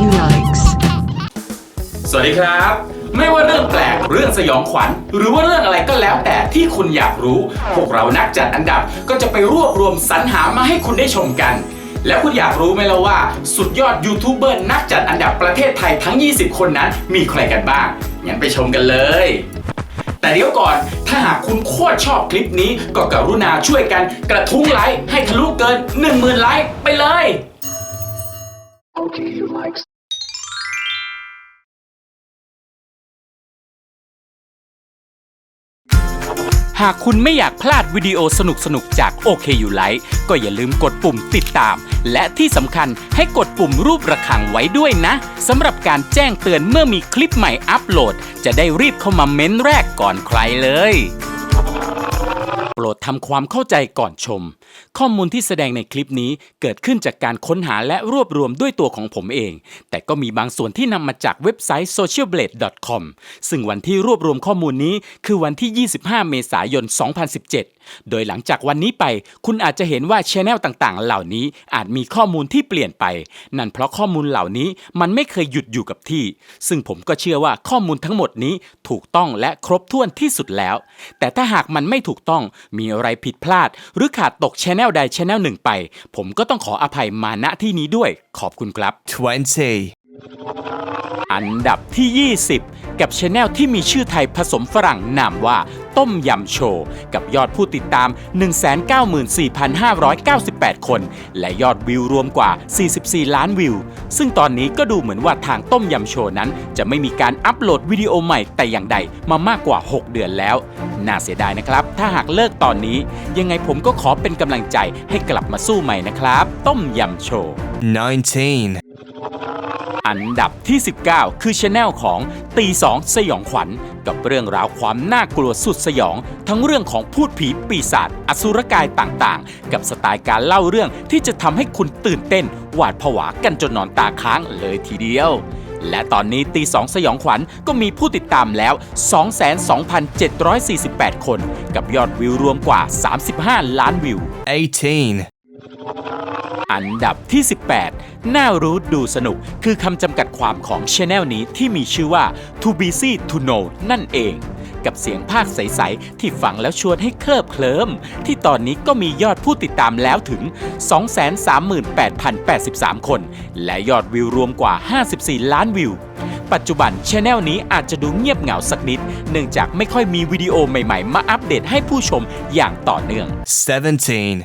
you likes. สวัสดีครับ ไม่ว่าเรื่องแปลกเรื่องสยองขวัญ หรือว่าเรื่องอะไรก็แล้วแต่ที่คุณอยากรู้ พวกเรานักจัดอันดับก็จะไปรวบรวมสรรหามาให้คุณได้ชมกัน แล้วคุณอยากรู้ไหมล่ะว่า สุดยอดยูทูบเบอร์นักจัดอันดับประเทศไทยทั้ง 20 คนนั้น มีใครกันบ้างงั้นไปชมกันเลย แต่เดี๋ยวก่อนถ้าหากคุณโคตรชอบคลิปนี้ก็กรุณาช่วยกันกระทุ้งไลค์ให้ทะลุเกิน 10,000ไลค์ไปเลย หากคุณไม่อยากพลาดวิดีโอสนุกๆ จาก OK You Like ก็อย่าลืมกดปุ่มติดตาม และที่สำคัญให้กดปุ่มรูประฆังไว้ด้วยนะสำหรับการแจ้งเตือนเมื่อมีคลิปใหม่อัปโหลด จะได้รีบเข้ามาเม้นแรกก่อนใครเลย โปรดทำความเข้าใจก่อนชม ข้อมูลที่แสดงในคลิปนี้เกิดขึ้นจากการค้นหาและรวบรวมด้วยตัวของผมเอง แต่ก็มีบางส่วนที่นำมาจากเว็บไซต์ socialblade.com ซึ่งวันที่รวบรวมข้อมูลนี้คือวันที่ 25 เมษายน 2017 โดยหลังจากวันนี้ไป คุณอาจจะเห็นว่าชแนลต่างๆ เหล่านี้อาจมีข้อมูลที่เปลี่ยนไป นั่นเพราะข้อมูลเหล่านี้มันไม่เคยหยุดอยู่กับที่ ซึ่งผมก็เชื่อว่าข้อมูลทั้งหมดนี้ถูกต้องและครบถ้วนที่สุดแล้ว แต่ถ้าหากมันไม่ถูกต้องมีอะไรผิดพลาด หรือขาดตกชแนลใดชแนลหนึ่งไป ผมก็ต้องขออภัยมาณที่นี้ด้วย ขอบคุณครับ 20, อันดับที่ 20 กับชแนลที่มีชื่อไทยผสมฝรั่งนามว่า ต้มยำโชว์ กับยอดผู้ติดตาม 194,598 คน และยอดวิวรวมกว่า 44 ล้านวิว ซึ่งตอนนี้ก็ดูเหมือนว่าทางต้มยำโชว์นั้น จะไม่มีการอัปโหลดวิดีโอใหม่แต่อย่างใดมามากกว่า 6 เดือนแล้ว น่าเสียดายนะครับ ถ้าหากเลิกตอนนี้ ยังไงผมก็ขอเป็นกำลังใจให้กลับมาสู้ใหม่นะครับ ต้มยำโชว์ 19, อันดับที่ 19 คือช anel ของตีสองสยองขวัญ กับเรื่องราวความน่ากลัวสุดสยอง ทั้งเรื่องของพูดผีปีศาจอสุรกายต่างๆ กับสไตล์การเล่าเรื่องที่จะทำให้คุณตื่นเต้น หวาดผวากันจนนอนตาค้างเลยทีเดียวและตอนนี้ตีสองสยองขวัญก็มีผู้ติดตามแล้ว 22,748 คน กับยอดวิวรวมกว่า 35 ล้านวิว 18, อันดับที่ 18 น่ารู้ดูสนุก คือคำจำกัดความของช anel นี้ที่มีชื่อว่า To Busy to Know นั่นเอง กับเสียงภาคใส ๆ ที่ฟังแล้วชวนให้เคลิบเคลิ้ม ที่ตอนนี้ก็มียอดผู้ติดตามแล้วถึง 238,083 คน และยอดวิวรวมกว่า 54 ล้านวิวปัจจุบันช anel นี้อาจจะดูเงียบเหงาสักนิด เนื่องจากไม่ค่อยมีวิดีโอใหม่ๆ มาอัปเดตให้ผู้ชมอย่างต่อเนื่อง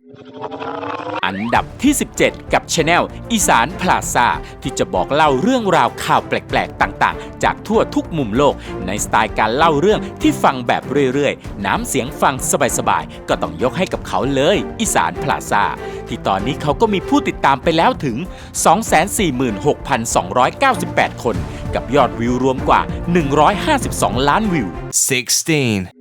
17, อันดับที่ 17 กับช anel อีสานพลาซาที่จะบอกเล่าเรื่องราวข่าวแปลกๆ ต่างๆ จากทั่วทุกมุมโลก ในสไตล์การเล่าเรื่องที่ฟังแบบเรื่อยๆ น้ำเสียงฟังสบายๆ ก็ต้องยกให้กับเขาเลย อีสานพลาซาที่ตอนนี้เขาก็มีผู้ติดตามไปแล้วถึง 246,298 คน กับยอดวิวรวมกว่า 152 ล้านวิว 16,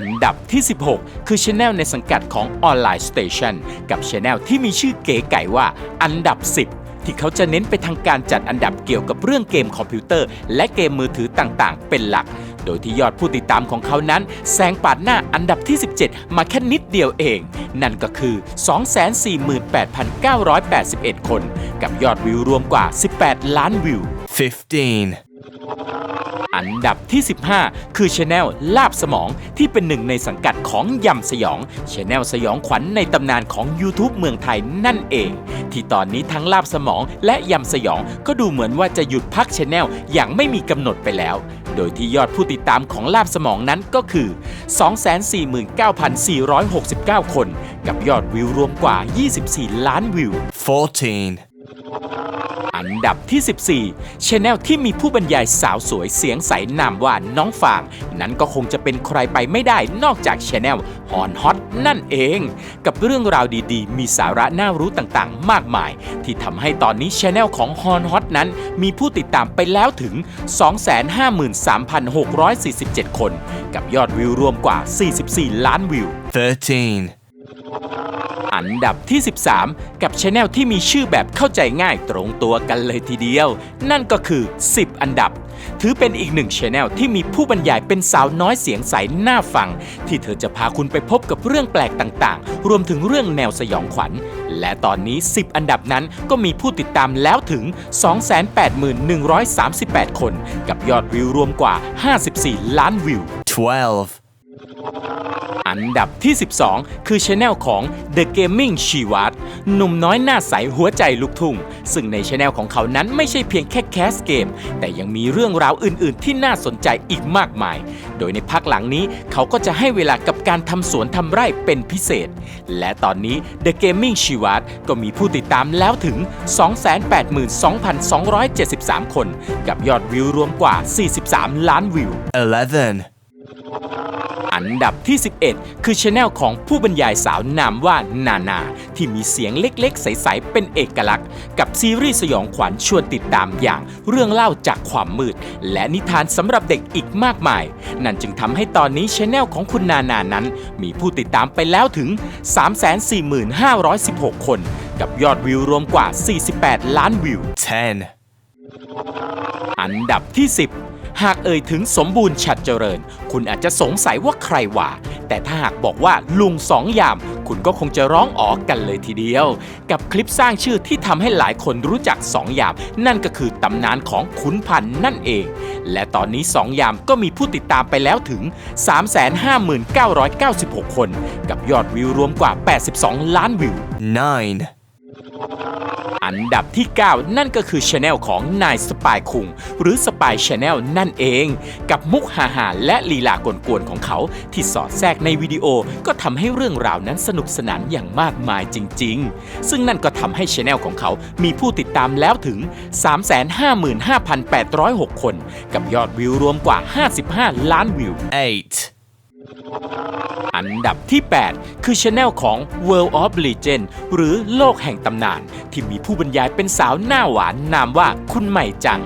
อันดับที่ 16 คือช anel ในสังกัดของ Online Station กับช anel ที่มีชื่อเก๋ไก่ว่าอันดับ 10ที่เขาจะเน้นไปทางการจัดอันดับเกี่ยวกับเรื่องเกมคอมพิวเตอร์ และเกมมือถือต่างๆ เป็นหลัก โดยที่ยอดผู้ติดตามของเขานั้นแซงปาดหน้าอันดับที่ 17 มาแค่นิดเดียวเอง นั่นก็คือ 248,981 คน กับยอดวิวรวมกว่า 18 ล้านวิว 15, อันดับที่ 15 คือช anel ลาบสมองที่เป็นหนึ่งในสังกัดของยำสยองช anel สยองขวัญในตำนานของ YouTube เมืองไทยนั่นเอง ที่ตอนนี้ทั้งลาบสมองและยำสยองก็ดูเหมือนว่าจะหยุดพักช anel อย่างไม่มีกำหนดไปแล้ว โดยที่ยอดผู้ติดตามของลาบสมองนั้นก็คือ 249,469 คน กับยอดวิวรวมกว่า 24 ล้านวิว 14, อันดับที่ 14ช anel ที่มีผู้บรรยายสาวสวยเสียงใสนามว่าน้องฟาง นั้นก็คงจะเป็นใครไปไม่ได้นอกจากช anel ฮอนฮอตนั่นเอง กับเรื่องราวดีๆ มีสาระน่ารู้ต่างๆ มากมาย ที่ทำให้ตอนนี้ช anel ของฮอนฮอตนั้น มีผู้ติดตามไปแล้วถึง 253,647 คน กับยอดวิวรวมกว่า 44 ล้านวิว 13, อัอันดับที่ 13 กับช anel ที่มีชื่อแบบเข้าใจง่ายตรงตัวกันเลยทีเดียว นั่นก็คือ 10 อันดับ ถือเป็นอีกหนึ่งช anel ที่มีผู้บรรยายเป็นสาวน้อยเสียงใสน่าฟัง ที่เธอจะพาคุณไปพบกับเรื่องแปลกต่างๆ รวมถึงเรื่องแนวสยองขวัญ และตอนนี้ 10 อันดับนั้นก็มีผู้ติดตามแล้วถึง 281,138 คน กับยอดวิวรวมกว่า 54 ล้านวิว 12, อันดับที่ 12 คือช anel ของ The Gaming ชีวัตหนุ่มน้อยหน้าใสหัวใจลูกทุ่ง ซึ่งในช anel ของเขานั้นไม่ใช่เพียงแค่แคสเกม แต่ยังมีเรื่องราวอื่น ๆ ที่น่าสนใจอีกมากมาย โดยในพักหลังนี้เขาก็จะให้เวลากับการทำสวนทำไร่เป็นพิเศษ และตอนนี้ The Gaming ชีวัตก็มีผู้ติดตามแล้วถึง 282,273 คน กับยอดวิวรวมกว่า 43 ล้านวิว 11, อันดับที่ 11 คือช anel ของผู้บรรยายสาวนามว่านานา ที่มีเสียงเล็กๆ ใส ๆ เป็นเอกลักษณ์ กับซีรีส์สยองขวัญชวนติดตามอย่างเรื่องเล่าจากความมืด และนิทานสำหรับเด็กอีกมากมาย นั่นจึงทำให้ตอนนี้ช anel ของคุณนานานั้น มีผู้ติดตามไปแล้วถึง 345,16 คน กับยอดวิวรวมกว่า 48 ล้านวิว 10, อันดับที่ 10 หากเอ่ยถึงสมบูรณ์ฉัดเจริญ คุณอาจจะสงสัยว่าใครว่า แต่ถ้าหากบอกว่าลุงสองยาม คุณก็คงจะร้องอ๋อกันเลยทีเดียว กับคลิปสร้างชื่อที่ทำให้หลายคนรู้จักสองยาม นั่นก็คือตำนานของขุนพันธ์นั่นเอง และตอนนี้สองยามก็มีผู้ติดตามไปแล้วถึง 359,996 คน กับยอดวิวรวมกว่า 82 ล้านวิว 9, อันดับที่ 9 นั่นก็คือช anel ของนายสปายคุง หรือสปายช anel นั่นเอง กับมุกฮาฮาและลีลากวนๆของเขา ที่สอดแทรกในวิดีโอก็ทำให้เรื่องราวนั้นสนุกสนานอย่างมากมายจริง ๆ ซึ่งนั่นก็ทำให้ช anel ของเขา มีผู้ติดตามแล้วถึง 355,806 คน กับยอดวิวรวมกว่า 55 ล้านวิว 8, อันดับที่ 8 คือช anel ของ World of Legend หรือโลกแห่งตำนาน ที่มีผู้บรรยายเป็นสาวหน้าหวานนามว่าคุณใหม่จัง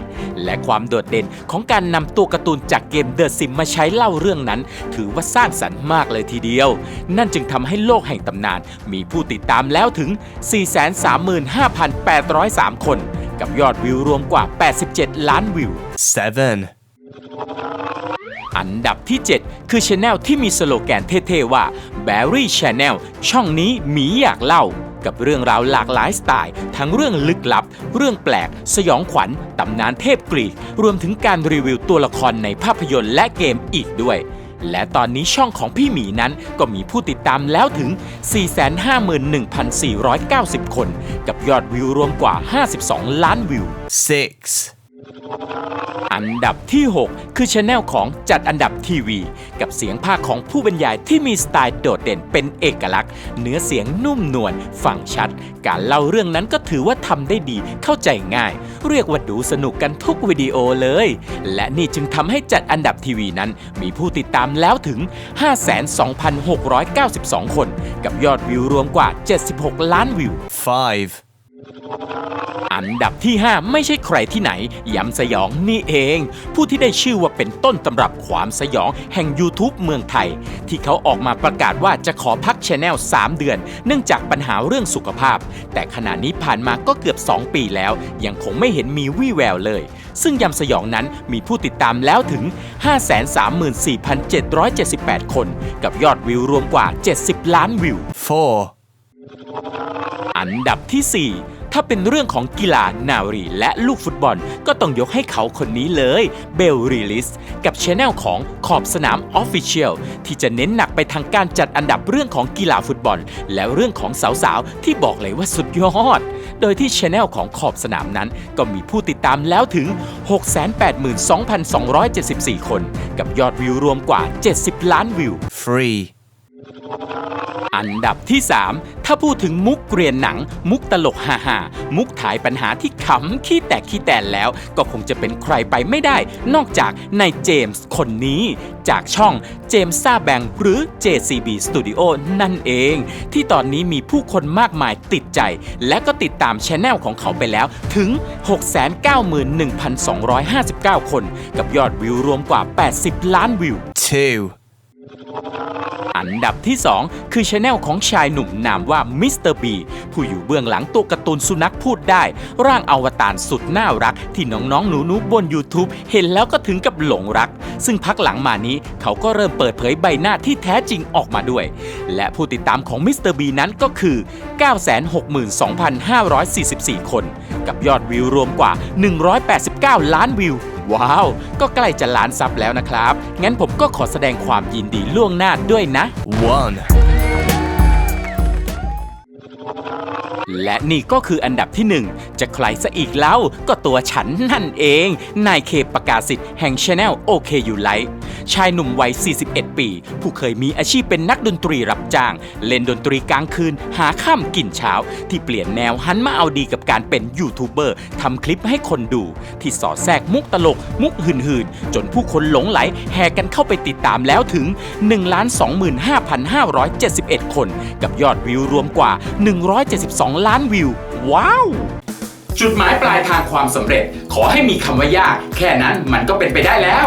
และความโดดเด่นของการนำตัวการ์ตูนจากเกม The Sim มาใช้เล่าเรื่องนั้น ถือว่าสร้างสรรค์มากเลยทีเดียว นั่นจึงทำให้โลกแห่งตำนาน มีผู้ติดตามแล้วถึง 435,803 คน กับยอดวิวรวมกว่า 87 ล้านวิว 7, อันดับที่ 7 คือช anel ที่มีสโลแกนเท่ๆว่า Barry Channel ช่องนี้หมีอยากเล่า กับเรื่องราวหลากหลายสไตล์ ทั้งเรื่องลึกลับ เรื่องแปลก สยองขวัญตำนานเทพกรีก รวมถึงการรีวิวตัวละครในภาพยนตร์และเกมอีกด้วยและตอนนี้ช่องของพี่หมีนั้นก็มีผู้ติดตามแล้วถึง 451,490 คน กับยอดวิวรวมกว่า 52 ล้านวิว 6, อันดับที่ 6 คือช anel ของจัดอันดับทีวี กับเสียงภาคของผู้บรรยายที่มีสไตล์โดดเด่นเป็นเอกลักษณ์ เนื้อเสียงนุ่มนวลฟังชัด การเล่าเรื่องนั้นก็ถือว่าทำได้ดีเข้าใจง่าย เรียกว่าดูสนุกกันทุกวิดีโอเลย และนี่จึงทำให้จัดอันดับทีวีนั้น มีผู้ติดตามแล้วถึง 52,692 คน กับยอดวิวรวมกว่า 76 ล้านวิว 5, อันดับที่ 5 ไม่ใช่ใครที่ไหนยำสยองนี่เอง ผู้ที่ได้ชื่อว่าเป็นต้นตำรับความสยองแห่ง YouTube เมืองไทย ที่เขาออกมาประกาศว่าจะขอพักช anel 3เดือน เนื่องจากปัญหาเรื่องสุขภาพ แต่ขณะนี้ผ่านมาก็เกือบ 2 ปีแล้ว ยังคงไม่เห็นมีวี่แววเลย ซึ่งยำสยองนั้นมีผู้ติดตามแล้วถึง 534,778 คน กับยอดวิวรวมกว่า 70 ล้านวิว 4, อันดับที่ 4 ถ้าเป็นเรื่องของกีฬานารีและลูกฟุตบอล ก็ต้องยกให้เขาคนนี้เลย เบลรีลิส กับช anel ของขอบสนาม Official ที่จะเน้นหนักไปทางการจัดอันดับเรื่องของกีฬาฟุตบอล และเรื่องของสาวๆ ที่บอกเลยว่าสุดยอด โดยที่ช anel ของขอบสนามนั้น ก็มีผู้ติดตามแล้วถึง 682,274 คน กับยอดวิวรวมกว่า 70 ล้านวิว 3, อันดับที่ 3 ถ้าพูดถึงมุกเกรียนหนัง มุกตลกฮ่าฮามุกถ่ายปัญหาที่ขำขี้แตกขี้แตนแล้ว ก็คงจะเป็นใครไปไม่ได้ นอกจากนายเจมส์คนนี้ จากช่องเจมส์ซาแบงหรือ JCB Studio นั่นเอง ที่ตอนนี้มีผู้คนมากมายติดใจ และก็ติดตามช anel ของเขาไปแล้วถึง 691,259 คน กับยอดวิวรวมกว่า 80 ล้านวิว 2, อันดับที่ 2 คือช anel ของชายหนุ่มนามว่ามิสเตอร์บีผู้อยู่เบื้องหลังตัวการ์ตูนสุนัขพูดได้ ร่างอวตารสุดน่ารัก ที่น้องๆ หนูๆ บน YouTube เห็นแล้วก็ถึงกับหลงรัก ซึ่งพักหลังมานี้เขาก็เริ่มเปิดเผยใบหน้าที่แท้จริงออกมาด้วย และผู้ติดตามของมิสเตอร์บีนั้นก็คือ 962,544 คน กับยอดวิวรวมกว่า 189 ล้านวิว ว้าว ก็ใกล้จะล้านซับแล้วนะครับ งั้นผมก็ขอแสดงความยินดีล่วงหน้าด้วยนะ One. และนี่ก็คืออันดับที่ 1 จะใครซะอีกเล่าก็ตัวฉันนั่นเอง นายเคประกาศสิทธิ์แห่งช anel โอเคอยู่ไลท์ชายหนุ่มวัย 41 ปี ผู้เคยมีอาชีพเป็นนักดนตรีรับจ้าง เล่นดนตรีกลางคืน หาค่ำกินเช้า ที่เปลี่ยนแนวหันมาเอาดีกับการเป็นยูทูบเบอร์ทำคลิปให้คนดู ที่สอดแทรกมุกตลก มุกหื่นๆ จนผู้คนหลงไหลแห่กันเข้าไปติดตามแล้วถึง 125,571 คน กับยอดวิวรวมกว่า 172ล้านวิว ว้าว จุดหมายปลายทางความสำเร็จ ขอให้มีคำว่ายาก แค่นั้นมันก็เป็นไปได้แล้ว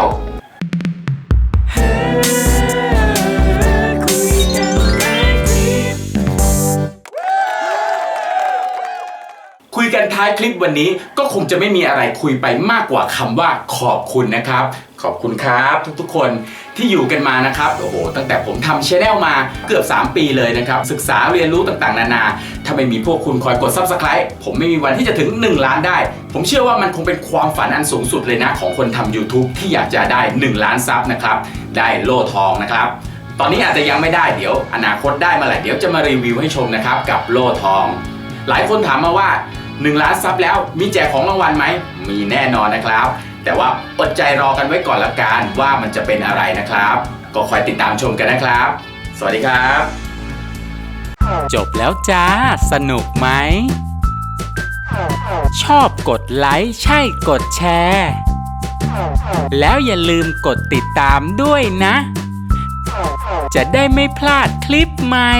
ท้ายคลิปวันนี้ก็คงจะไม่มีอะไรคุยไปมากกว่าคำว่าขอบคุณนะครับ ขอบคุณครับทุกๆคนที่อยู่กันมานะครับโอ้โหตั้งแต่ผมทำชแนลมาเกือบ 3 ปีเลยนะครับศึกษาเรียนรู้ต่างๆ นานา ถ้าไม่มีพวกคุณคอยกด Subscribe ผมไม่มีวันที่จะถึง 1 ล้านได้ ผมเชื่อว่ามันคงเป็นความฝันอันสูงสุดเลยนะ ของคนทำ YouTube ที่อยากจะได้ 1 ล้านซับนะครับได้โล่ทองนะครับตอนนี้อาจจะยังไม่ได้เดี๋ยว อนาคตได้มื่อไหร่เดี๋ยวจะมารีวิวให้ชมนะครับกับโล่ทอง หลายคนถามมาว่า 1 ล้านซับแล้วมีแจกของรางวัลไหม มีแน่นอนนะครับ แต่ว่าอดใจรอกันไว้ก่อนละกันว่ามันจะเป็นอะไรนะครับ ก็คอยติดตามชมกันนะครับ สวัสดีครับ จบแล้วจ้า สนุกไหม ชอบกดไลค์ใช่กดแชร์ แล้วอย่าลืมกดติดตามด้วยนะ จะได้ไม่พลาดคลิปใหม่